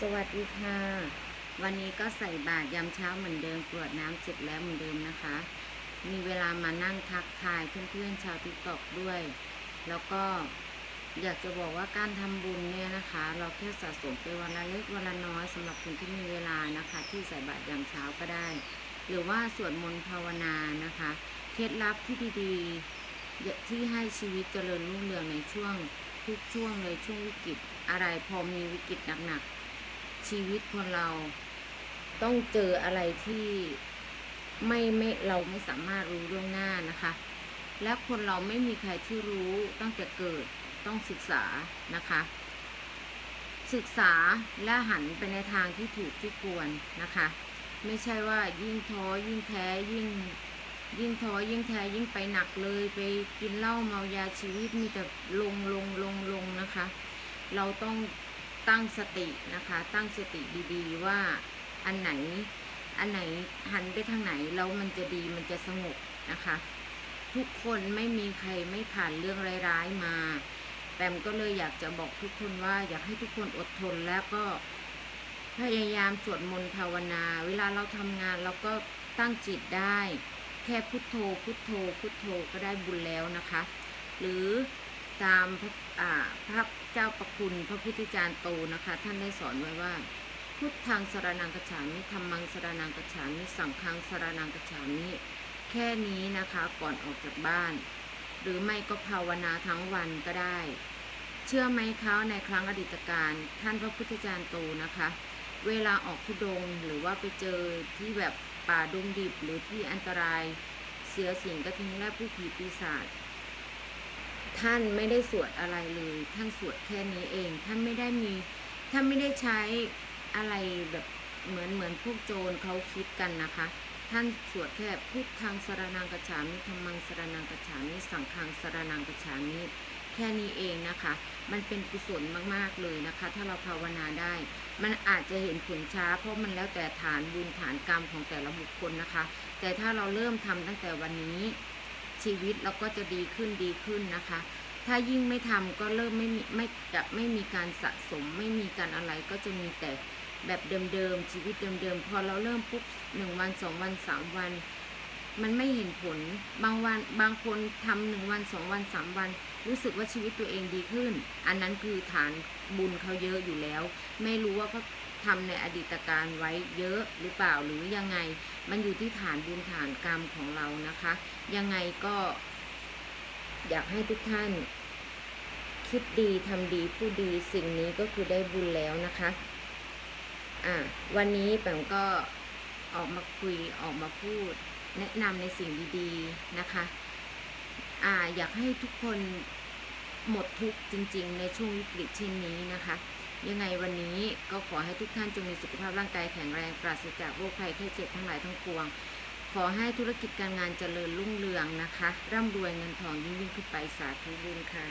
สวัสดีค่ะ วันนี้ก็ใส่บาตรยามเช้าเหมือนเดิมกรวดน้ำเสร็จแล้วเหมือนเดิมนะคะ มีเวลามานั่งทักทายเพื่อนๆชาวทิกตอกด้วย แล้วก็อยากจะบอกว่าการทำบุญเนี่ยนะคะ เราแค่สะสมไปวันละเล็กวันละน้อยสำหรับคนที่มีเวลานะคะ ที่ใส่บาตรยามเช้าก็ได้ หรือว่าสวดมนต์ภาวนานะคะ เคล็ดลับที่ดีๆที่ให้ชีวิตเจริญรุ่งเรืองในช่วงทุกช่วงเลยช่วงวิกฤตอะไรพอมีวิกฤตหนักๆ ชีวิตคนเราต้องเจออะไรที่ไม่ไม่เราไม่สามารถรู้ล่วงหน้านะคะ และคนเราไม่มีใครที่รู้ตั้งแต่เกิดต้องศึกษานะคะ ศึกษาและหันไปในทางที่ถูกที่ควรนะคะ ไม่ใช่ว่ายิ่งท้อยิ่งแพ้ยิ่งยิ่งท้อยิ่งแท้ยิ่งไปหนักเลยไปกินเหล้าเมายาชีวิตมีแต่ลงลงลงลงนะคะ เราต้อง ตั้งสตินะคะ ตั้งสติดีๆ ว่าอันไหนอันไหนหันไปทางไหนแล้วมันจะดีมันจะสงบนะคะ ทุกคนไม่มีใครไม่ผ่านเรื่องร้ายๆมาแปมก็เลยอยากจะบอกทุกคนว่าอยากให้ทุกคนอดทนแล้วก็พยายามสวดมนต์ภาวนา เวลาเราทำงานเราก็ตั้งจิตได้ แค่พุทโธพุทโธพุทโธก็ได้บุญแล้วนะคะ หรือ ตามพระอ่าพระเจ้าประคุณพระพุทธจารย์โตนะคะ ท่านได้สอนไว้ว่า พุทธังสรนังกฉามิธรรมังสรนังกฉามิสังฆังสรนังกฉามิแค่นี้นะคะก่อนออกจากบ้าน หรือไม่ก็ภาวนาทั้งวันก็ได้ เชื่อไหมเขาในครั้งอดีตการท่านพระพุทธจารย์โตนะคะ เวลาออกทุดงหรือว่าไปเจอที่แบบป่าดงดิบหรือที่อันตรายเสือสิงกระทิงและผู้ผีปีศาจ ท่านไม่ได้สวดอะไรเลยท่านสวดแค่นี้เองท่านไม่ได้มีท่านไม่ได้ใช้อะไรแบบเหมือนเหมือนพวกโจรเขาคิดกันนะคะ ท่านสวดแค่พุทธังสรนังกัจฉามิธรรมังสรนังกัจฉามิสังฆังสรนังกัจฉามิแค่นี้เองนะคะ มันเป็นกุศลมากๆเลยนะคะ ถ้าเราภาวนาได้ มันอาจจะเห็นผลช้า เพราะมันแล้วแต่ฐานบุญฐานกรรมของแต่ละบุคคลนะคะ แต่ถ้าเราเริ่มทำตั้งแต่วันนี้ ชีวิตเราก็จะดีขึ้นดีขึ้นนะคะ ถ้ายิ่งไม่ทำก็เริ่มไม่มีไม่จะไม่มีการสะสม ไม่มีการอะไรก็จะมีแต่แบบเดิมๆชีวิตเดิมๆพอเราเริ่มปุ๊บหนึ่งวันสองวันสามวัน มันไม่เห็นผลบางวันบางคนทำหนึ่งวันสองวันสามวัน รู้สึกว่าชีวิตตัวเองดีขึ้น อันนั้นคือฐานบุญเขาเยอะอยู่แล้ว ไม่รู้ว่าเขา ทำในอดีตการไว้เยอะหรือเปล่าหรือยังไง มันอยู่ที่ฐานบุญฐานกรรมของเรานะคะ ยังไงก็ อยากให้ทุกท่าน คิดดีทำดีผู้ดีสิ่งนี้ก็คือได้บุญแล้วนะคะอะวันนี้แปมก็ออกมาคุยออกมาพูด แนะนำในสิ่งดีๆนะคะอ่าอยากให้ทุกคนหมดทุกจริง ๆ ในช่วงวิกฤตเช่นนี้นะคะ ยังไงวันนี้ก็ขอให้ทุกท่านจงมีสุขภาพร่างกายแข็งแรงปราศจากโรคภัยไข้เจ็บทั้งหลายทั้งปวง ขอให้ธุรกิจการงานเจริญรุ่งเรืองนะคะ ร่ำรวยเงินทองยิ่งยิ่งขึ้นไปสาธุบุญค่ะ